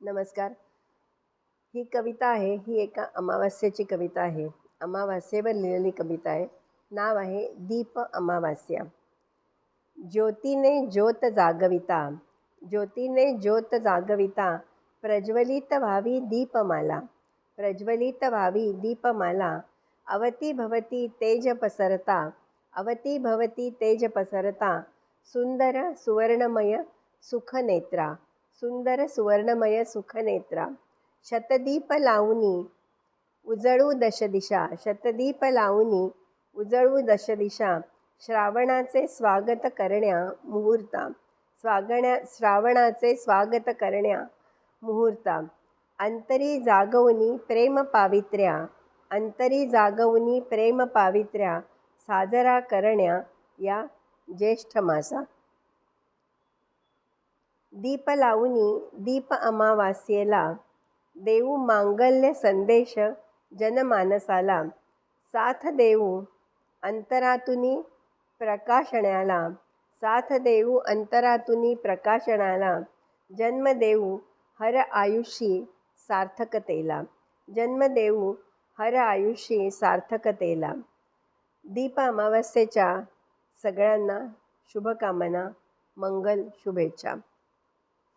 नमस्कार. ही कविता आहे ही एका अमावास्येची कविता आहे. अमावास्येवर लिहिलेली कविता आहे. नाव आहे दीप अमावास्या. ज्योतीने ज्योत जागविता. ज्योतीने ज्योत जागविता. प्रज्वलित व्हावी दीपमाला. प्रज्वलित व्हावी दीपमाला. अवती भवती तेज पसरता. अवती भवती तेज पसरता. सुंदर सुवर्णमय सुखनेत्रा. सुंदर सुवर्णमय सुखनेत्रा शतदीप लावणी उजळू दशदिशा शतदीप लावणी उजळू दशदिशा श्रावणाचे स्वागत करण्या मुहूर्ता स्वागण्या श्रावणाचे स्वागत करण्या मुहूर्ता अंतरी जागवनी प्रेम पावित्र्या अंतरी जागवनी प्रेम पावित्र्या साजरा करण्या या ज्येष्ठ मासा. दीप लावणी दीप अमावास्येला देऊ मांगल्य संदेश जनमानसाला साथ देऊ अंतरातुनी प्रकाशण्याला साथ देऊ अंतरातुनी प्रकाशनाला जन्म देऊ हर आयुषी सार्थकतेला जन्म देऊ हर आयुषी सार्थकतेला. दीप अमावस्येच्या सगळ्यांना शुभकामना मंगल शुभेच्छा.